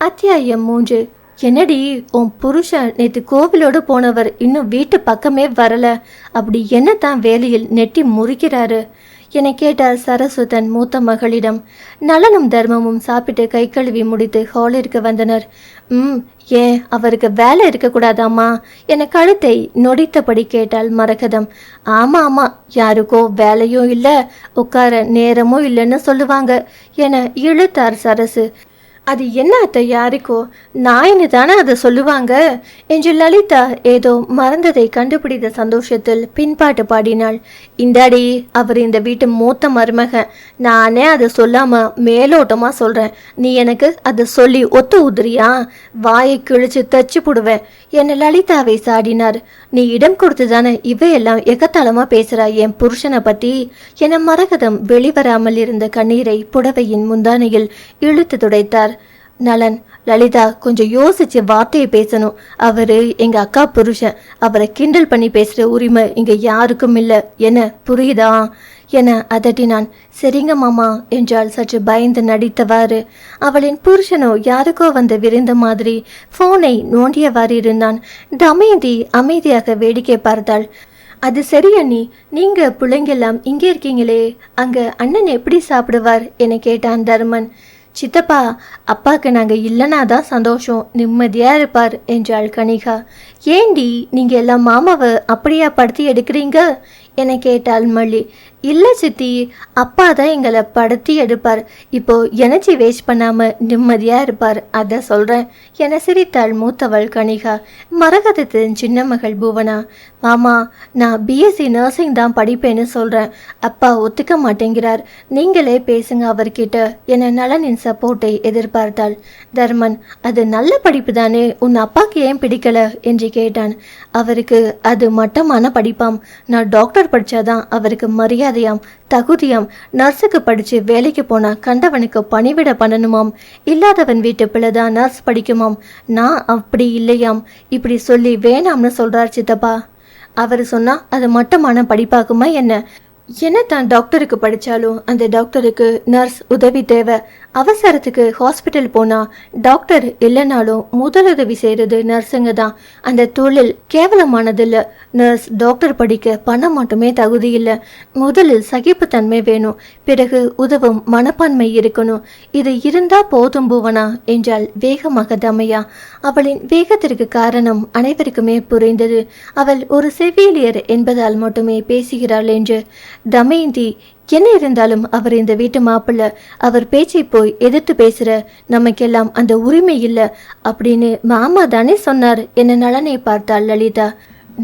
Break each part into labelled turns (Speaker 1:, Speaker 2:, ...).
Speaker 1: அத்தியாயம் மூன்று. என்னடி உன் புருஷன் நேற்று கோவிலோடு போனவர் இன்னும் வீட்டு பக்கமே வரல. அப்படி என்னத்தான் வேலையில் நெட்டி முறிக்கிறாரு? என கேட்டார் சரஸ்வதன் மூத்த மகளிடம் நலனும் தர்மமும் சாப்பிட்டு கை கழுவி முடித்து ஹாலிற்கு வந்தனர். ம் ஏன் அவருக்கு வேலை இருக்கக்கூடாதாம்மா? என கழுத்தை நொடித்தபடி கேட்டாள் மரகதம். ஆமாம் ஆமாம் யாருக்கோ வேலையும் இல்லை உட்கார நேரமும் இல்லைன்னு சொல்லுவாங்க என இழுத்தார் சரசு. அது என்ன அத்தை யாருக்கோ? நாயின்னு தானே அதை சொல்லுவாங்க? என்று லலிதா ஏதோ மறந்ததை கண்டுபிடித்த சந்தோஷத்தில் பின்பாட்டு பாடினாள். இந்தாடி அவர் இந்த வீட்டு மூத்த மருமகன். நானே அதை சொல்லாம மேலோட்டமா சொல்றேன். நீ எனக்கு அதை சொல்லி ஒத்து உதிரியா? வாயை கிழிச்சு தச்சு போடுவேன் என லலிதாவை சாடினார். நீ இடம் கொடுத்து தானே இவையெல்லாம் எகத்தாளமா பேசுறா என் புருஷனை பத்தி? என மரகதம் வெளிவராமல் இருந்த கண்ணீரை புடவையின் முந்தானையில் இழுத்து துடைத்தார். நலன். லலிதா கொஞ்சம் யோசிச்சு வார்த்தையை பேசணும். அவரு எங்க அக்கா புருஷன். அவரை கிண்டல் பண்ணி பேசுற உரிமை இங்க யாருக்கும் இல்ல. என்ன புரியுதா? என அதட்டினான். சரிங்க மாமா என்றால் சற்று பயந்து நடித்தவாறு. அவளின் புருஷனோ யாருக்கோ வந்த விருந்த மாதிரி போனை நோண்டியவாறு இருந்தான். தமேந்தி அமைதியாக வேடிக்கை பார்த்தாள். அது சரி அண்ணி. நீங்க பிள்ளைங்கெல்லாம் இங்கே இருக்கீங்களே. அங்க அண்ணன் எப்படி சாப்பிடுவார்? என கேட்டான் தர்மன். சித்தப்பா அப்பாவுக்கு நாங்க இல்லைனா தான் சந்தோஷம் நிம்மதியா இருப்பார் என்றாள் கனிகா. ஏண்டி நீங்க எல்லாம் மாமாவை அப்படியா படுத்தி எடுக்கிறீங்க? என கேட்டாள் மல்லி. இல்லை சித்தி அப்பா தான் எங்களை படுத்தி எடுப்பார். இப்போ எனர்ஜி வேஸ்ட் பண்ணாம நிம்மதியா இருப்பார். அதை சொல்றேன். என சிரித்தாள் மூத்தவள் கனிகா. மரகதத்தின் சின்ன மகள் புவனா. மாமா நான் பிஎஸ்சி நர்சிங் தான் படிப்பேன்னு சொல்றேன். அப்பா ஒத்துக்க மாட்டேங்கிறார். நீங்களே பேசுங்க அவர்கிட்ட. என நலனின் சப்போர்ட்டை எதிர்பார்த்தாள். தர்மன் அது நல்ல படிப்பு தானே. உன் அப்பாக்கு ஏன் பிடிக்கல? என்று கேட்டான். அவருக்கு அது மட்டமான படிப்பாம். நான் டாக்டர் படிச்சாதான் அவருக்கு மரியாதை மரியாதையாம் தகுதியாம் நர்ஸுக்கு படிச்சு வேலைக்கு போனா கண்டவனுக்கு பணிவிட பண்ணணுமாம். இல்லாதவன் வீட்டு பிள்ளைதான் நர்ஸ் படிக்குமாம். நான் அப்படி இல்லையாம். இப்படி சொல்லி வேணாம்னு சொல்கிறார் சித்தப்பா. அவர் சொன்னா அது மட்டமான படிப்பாகுமா என்ன? என்ன தான் டாக்டருக்கு படித்தாலும் அந்த டாக்டருக்கு நர்ஸ் உதவி தேவை. அவசரத்துக்கு ஹாஸ்பிட்டல் போனால் டாக்டர் இல்லைனாலும் முதலுதவி செய்கிறது நர்ஸுங்க தான். அந்த தொழில் கேவலமானதில்லை. நர்ஸ் டாக்டர் படிக்க பணம் மட்டுமே தகுதி இல்லை. முதலில் சகிப்புத்தன்மை வேணும். பிறகு உதவும் மனப்பான்மை இருக்கணும். இது இருந்தால் போதும் புவனா என்றால் வேகமாக தமையா. அவளின் வேகத்திற்கு காரணம் அனைவருக்குமே புரிந்தது. அவள் ஒரு செவிலியர் என்பதால் மட்டுமே பேசுகிறாள் என்று தமயந்தி என்ன இருந்தாலும் அவர் இந்த வீட்டு மாப்பிள்ள அவர் பேச்சை போய் எதிர்த்து பேசுற நமக்கெல்லாம் அந்த உரிமை இல்லை அப்படின்னு மாமா தானே சொன்னார். என்ன நலனை பார்த்தாள் லலிதா.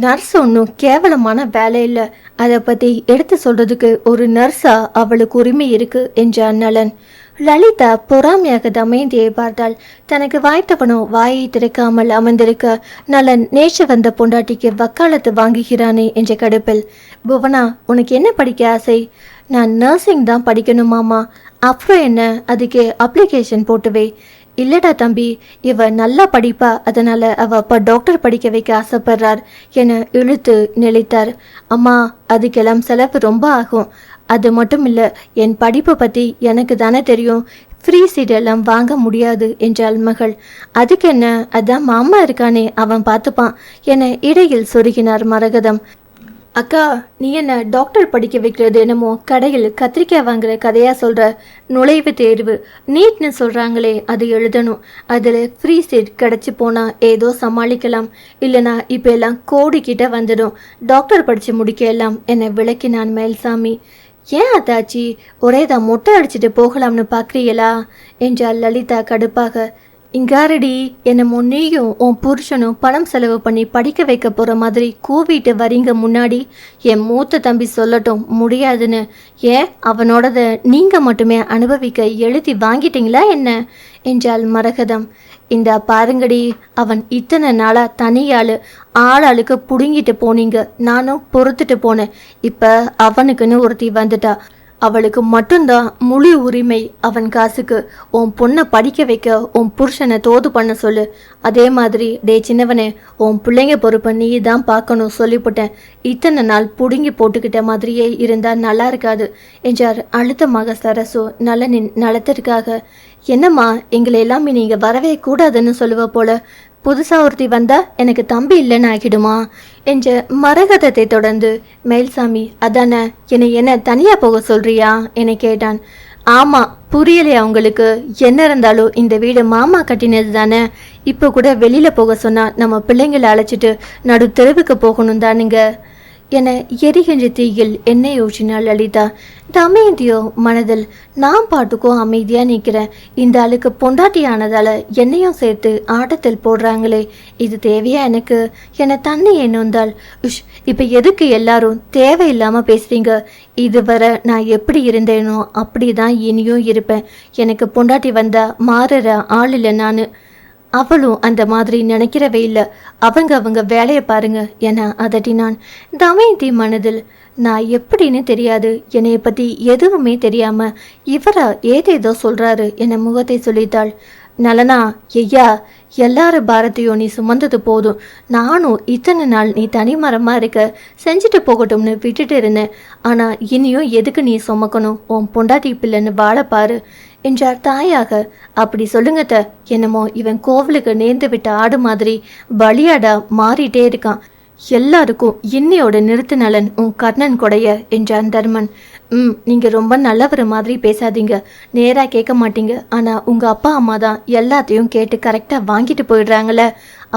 Speaker 1: நர்ஸ் ஒன்றும் கேவலமான வேலை இல்லை. அதை பற்றி எடுத்து சொல்றதுக்கு ஒரு நர்ஸா அவளுக்கு உரிமை இருக்கு என்றான் நலன். லலிதா பொறாமையாக தமயந்தியை பார்த்தாள். தனக்கு வாய்த்தவனோ வாயை திறக்காமல் அமர்ந்திருக்க நலன் நேற்று வந்த பொண்டாட்டிக்கு வக்காலத்து வாங்குகிறானே என்ற கடுப்பில். புவனா உனக்கு என்ன படிக்க ஆசை? நான் நர்சிங் தான் படிக்கணுமாமா அப்புறம் என்ன? அதுக்கு அப்ளிகேஷன் போட்டுவே. இல்லடா தம்பி இவ நல்லா படிப்பா. அதனால அவ அப்பா டாக்டர் படிக்க வைக்க ஆசைப்படுறார் என இழுத்து நெளித்தார். அம்மா அதுக்கெல்லாம் செலவு ரொம்ப ஆகும். அது மட்டும் இல்லை என் படிப்பை பற்றி எனக்கு தானே தெரியும். ஃப்ரீ சீட் எல்லாம் வாங்க முடியாது என்றாள் மகள். அதுக்கு என்ன? அதான் மாமா இருக்கானே அவன் பார்த்துப்பான் என இடையில் சொருகினார் மரகதம். அக்கா நீ என்ன டாக்டர் படிக்க வைக்கிறது என்னமோ கடையில் கத்திரிக்காய் வாங்குற கதையா சொல்ற? நுழைவு தேர்வு. நீட்னு சொல்றாங்களே அது எழுதணும். அதில் ஃப்ரீ சீட் கிடச்சி போனால் ஏதோ சமாளிக்கலாம். இல்லைனா இப்போ எல்லாம் கோடி வந்துடும். டாக்டர் படித்து முடிக்க எல்லாம் என்னை விளக்கினான் மேல்சாமி. ஏன் அத்தாச்சி ஒரே தான் மொட்டை அடிச்சிட்டு போகலாம்னு பார்க்குறீங்களா என்றாள் லலிதா கடுப்பாக. இங்காரடி என்னமோ நீயும் உன் புருஷனும் பணம் செலவு பண்ணி படிக்க வைக்க போகிற மாதிரி கூவிட்டு வரீங்க முன்னாடி. என் மூத்த தம்பி சொல்லட்டும் முடியாதுன்னு. ஏன்? அவனோடத நீங்கள் மட்டுமே அனுபவிக்க எழுதி வாங்கிட்டீங்களா என்ன? என்றாள் மரகதம். இந்த பாருங்கடி அவன் இத்தனை நாளாக தனியாள் ஆளாளுக்கு புடுங்கிட்டு போனீங்க. நானும் பொறுத்துட்டு போனேன். இப்போ அவனுக்குன்னு ஒருத்தி வந்துட்டா. அவளுக்கு மட்டும்தான் முழு உரிமை அவன் காசுக்கு. உன் பொண்ணை படிக்க வைக்க உன் புருஷனை தோது பண்ண சொல்லு. அதே மாதிரி டே சின்னவனே உன் பிள்ளைங்க பொறுப்பை நீ தான் பார்க்கணும் சொல்லிவிட்டேன் இத்தனை நாள் புடுங்கி போட்டுக்கிட்ட மாதிரியே இருந்தால் நல்லா இருக்காது என்றார் அழுத்தமாக சரசு நலனின் நலத்திற்காக. என்னம்மா எங்களை எல்லாமே நீங்கள் வரவே கூடாதுன்னு சொல்லுவ போல புதுசா ஒருத்தி வந்தா எனக்கு தம்பி இல்லைன்னு ஆகிடுமா என்ற மரகதத்தை தொடர்ந்து மேல்சாமி அதானே என்னை என்ன தனியா போக சொல்றியா? என கேட்டான். ஆமா புரியலையா அவங்களுக்கு. என்ன இருந்தாலும் இந்த வீடு மாமா கட்டினது தானே. இப்போ கூட வெளியில போக சொன்னா நம்ம பிள்ளைங்களை அழைச்சிட்டு நடு தெருவுக்கு போகணும் தானுங்க என எரிகின்ற தீயில் என்ன யோசினாள் லலிதா அமைதியோ மனதில் நான் பாட்டுக்கும் அமைதியாக நிற்கிறேன் இந்த ஆளுக்கு பொண்டாட்டியானதால் என்னையும் சேர்த்து ஆட்டத்தில் போடுறாங்களே. இது தேவையா எனக்கு? என தண்ணி எண்ணுந்தாள். உஷ் இப்போ எதுக்கு எல்லாரும் தேவையில்லாமல் பேசுகிறீங்க இதுவரை நான் எப்படி இருந்தேனோ அப்படி தான் இனியும் இருப்பேன். எனக்கு பொண்டாட்டி வந்தால் மாறுற ஆள் இல்லை நான். அவளும் அந்த மாதிரி நினைக்கிறவே இல்லை. அவங்க அவங்க வேலையை பாருங்க என அதட்டினான். தமயந்தி மனதில் நான் எப்படின்னு தெரியாது. என்னைய பற்றி எதுவுமே தெரியாம இவரா ஏதேதோ சொல்றாரு என முகத்தை சொல்லித்தாள் நலனா ஐயா எல்லார பாரத்தையும் நீ சுமந்தது போதும். நானும் இத்தனை நாள் நீ தனி மரமாக இருக்க செஞ்சுட்டு போகட்டும்னு விட்டுட்டு இருந்தேன். ஆனால் இனியும் எதுக்கு நீ சுமக்கணும்? உன் பொண்டாட்டி பிள்ளைன்னு வாழப்பாரு என்றார் தாயாக. அப்படி சொல்லுங்கத்த என்னமோ இவன் கோவிலுக்கு நேர்ந்து விட்ட ஆடு மாதிரி பலியாடா மாறிட்டே இருக்கான். எல்லாருக்கும் இன்னையோட நிறுத்து நலன் உன் கர்ணன் கொடைய என்றான் தர்மன். ம் நீங்கள் ரொம்ப நல்லவர் மாதிரி பேசாதீங்க. நேராக கேட்க மாட்டீங்க. ஆனால் உங்கள் அப்பா அம்மா தான் எல்லாத்தையும் கேட்டு கரெக்டாக வாங்கிட்டு போயிடுறாங்களே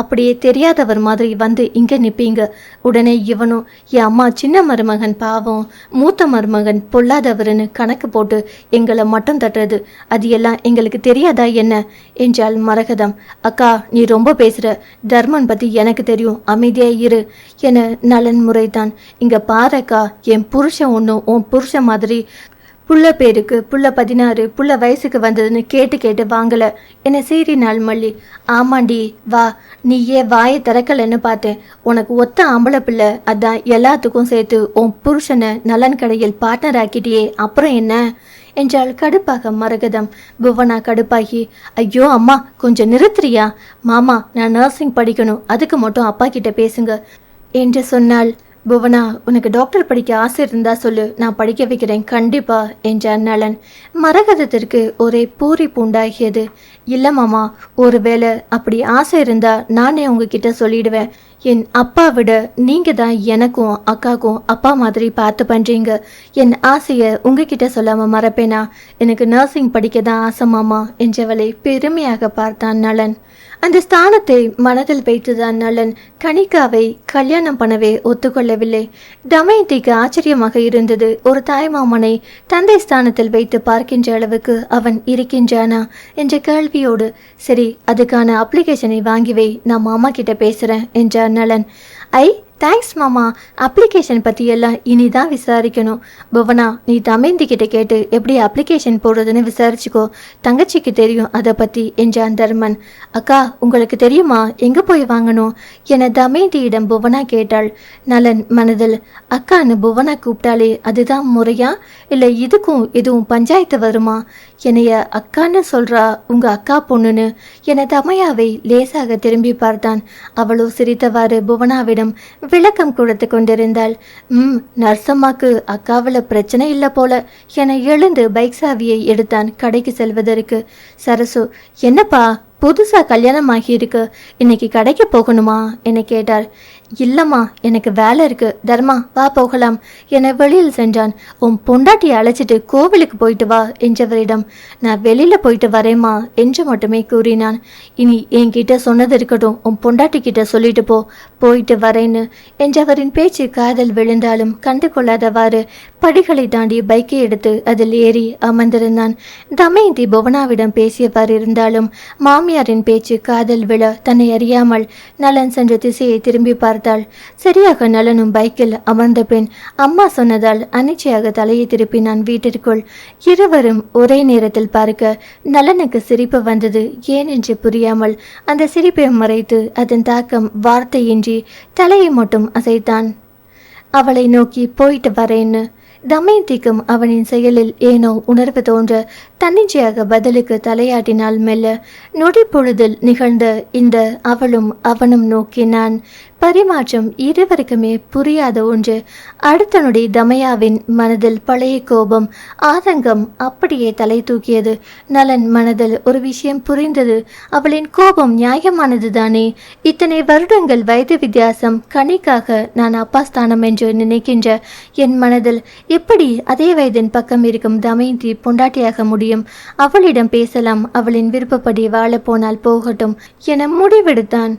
Speaker 1: அப்படியே தெரியாதவர் மாதிரி வந்து இங்கே நிற்பீங்க உடனே இவனும் என் அம்மா சின்ன மருமகன் பாவம் மூத்த மருமகன் பொல்லாதவர்னு கணக்கு போட்டு எங்களை மட்டும் தட்டுறது. அது எல்லாம் எங்களுக்கு தெரியாதா என்ன? என்றாள் மரகதம். அக்கா நீ ரொம்ப பேசுற. தர்மன் பற்றி எனக்கு தெரியும். அமைதியாக இரு. என நலன் முறைதான். இங்கே பாருக்கா என் புருஷன் ஒன்றும் உன் புருஷன் மாதிரி புள்ள பேருக்கு புள்ள பதினாறு புள்ள வயசுக்கு வந்ததுன்னு கேட்டு கேட்டு வாங்கல. என்ன சீறினாள் மல்லி. ஆமாண்டி வா. நீ ஏன் வாயை திறக்கலன்னு பார்த்தேன். உனக்கு ஒத்த ஆம்பளை பிள்ளை. அதான் எல்லாத்துக்கும் சேர்த்து உன் புருஷனை நலன் கடையில் பார்ட்னர் ஆக்கிட்டியே. அப்புறம் என்ன? என்றாள் கடுப்பாக மரகதம். புவனா கடுப்பாகி ஐயோ அம்மா கொஞ்சம் நிறுத்துறியா? மாமா நான் நர்சிங் படிக்கணும். அதுக்கு மட்டும் அப்பா கிட்ட பேசுங்க. என்று சொன்னாள். புவனா உனக்கு டாக்டர் படிக்க ஆசை இருந்தா சொல்லு. நான் படிக்க வைக்கிறேன். கண்டிப்பா என்றான் நலன் மரகதத்திற்கு ஒரே பூரி பூண்டாகியது. இல்லை மாமா ஒருவேளை அப்படி ஆசை இருந்தா நானே உங்ககிட்ட சொல்லிடுவேன். என் அப்பா விட நீங்க தான் எனக்கும் அக்காக்கும் அப்பா மாதிரி பார்த்து பண்றீங்க. என் ஆசையை உங்ககிட்ட சொல்லாம மறப்பேனா? எனக்கு நர்சிங் படிக்க தான் ஆசை மாமா என்றவளை பெருமையாக பார்த்தான் நலன் அந்த ஸ்தானத்தை மனதில் வைத்துதான் நலன் கணிகாவை கல்யாணம் பண்ணவே ஒத்துக்கொள்ளவில்லை. தமயந்திக்கு ஆச்சரியமாக இருந்தது. ஒரு தாய்மாமனை தந்தை ஸ்தானத்தில் வைத்து பார்க்கின்ற அளவுக்கு அவன் இருக்கின்றானா என்ற கேள்வியோடு சரி அதுக்கான அப்ளிகேஷனை வாங்கி வை நான் மாமா கிட்ட பேசுறேன் என்றார் நலன் ஐ தேங்க்ஸ் மாமா. அப்ளிகேஷன் பற்றி எல்லாம் இனி தான் விசாரிக்கணும். புவனா நீ தமேந்திக்கிட்ட கேட்டு எப்படி அப்ளிகேஷன் போடுறதுன்னு விசாரிச்சுக்கோ. தங்கச்சிக்கு தெரியும் அதை பற்றி என்றான் தர்மன் அக்கா உங்களுக்கு தெரியுமா? எங்கே போய் வாங்கணும்? என தமேந்தியிடம் புவனா கேட்டாள். நலன் மனதில் அக்கான்னு புவனா கூப்பிட்டாலே அதுதான் முறையா? இல்லை இதுக்கும் எதுவும் பஞ்சாயத்து வருமா? என்னைய அக்கான்னு சொல்றா உங்க அக்கா பொண்ணுன்னு. என தமையாவை லேசாக திரும்பி பார்த்தான். அவளோ சிரித்தவாறு புவனாவிடம் விளக்கம் கொடுத்து கொண்டிருந்தாள். ம் நர்சம்மாக்கு அக்காவில் பிரச்சனை இல்லை போல என எழுந்து பைக் சாவியை எடுத்தான் கடைக்கு செல்வதற்கு. சரசு என்னப்பா புதுசா கல்யாணம் ஆகியிருக்கு இன்னைக்கு கடைக்கு போகணுமா? என கேட்டார் இல்லம்மா எனக்கு வேலை இருக்கு. தர்மா வா போகலாம். என வெளியில் சென்றான். உன் பொண்டாட்டியை அழைச்சிட்டு கோவிலுக்கு போயிட்டு வா என்றவரிடம். நான் வெளியில போயிட்டு வரேம்மா என்று மட்டுமே கூறினான். இனி என்கிட்ட சொன்னது இருக்கட்டும். உன் பொண்டாட்டி கிட்ட சொல்லிட்டு போ போயிட்டு வரேன்னு. என்றவரின் பேச்சு காதல் விழுந்தாலும் கண்டு கொள்ளாதவாறு படிகளை தாண்டி பைக்கை எடுத்து அதில் ஏறி அமர்ந்திருந்தான். தமயந்தி புவனாவிடம் பேசியவாறு இருந்தாலும் மாமியாரின் பேச்சு காதல் விழ தன்னை அறியாமல் நலன் சென்ற திசையை திரும்பி பார்த்தாள். சரியாக நலனும் பைக்கில் அமர்ந்த பின் அம்மா சொன்னதால் அனிச்சையாக தலையை திருப்பி நான் வீட்டிற்குள் இருவரும் ஒரே நேரத்தில் பார்க்க நலனுக்கு சிரிப்பு வந்தது. ஏனென்று புரியாமல் அந்த சிரிப்பை மறைத்து அதன் தாக்கம் வார்த்தையின்றி தலையை மட்டும் அசைத்தான். அவளை நோக்கி போயிட்டு வரேன்னு. தமயந்திக்கும் அவனின் செயலில் ஏனோ உணர்வு தோன்ற தன்னிச்சையாக பதிலுக்கு தலையாட்டினால் மெல்ல நொடி பொழுதில் நிகழ்ந்த இந்த அவளும் அவனும் நோக்கினான் பரிமாற்றம் இருவருக்குமே புரியாத ஒன்று. அடுத்த நொடி தமயாவின் மனதில் பழைய கோபம் ஆதங்கம் அப்படியே தலை தூக்கியது. நலன் மனதில் ஒரு விஷயம் புரிந்தது. அவளின் கோபம் நியாயமானது தானே இத்தனை வருடங்கள் வயது வித்தியாசம் கணிக்காக நான் அப்பா ஸ்தானம் என்று நினைக்கின்ற என் மனதில் எப்படி அதே வயதின் பக்கம் இருக்கும் தமயந்தி பொண்டாட்டியாக முடியும்? அவளிடம் பேசலாம் அவளின் விருப்பப்படி வாழ போனால் போகட்டும் என முடிவெடுத்தான்.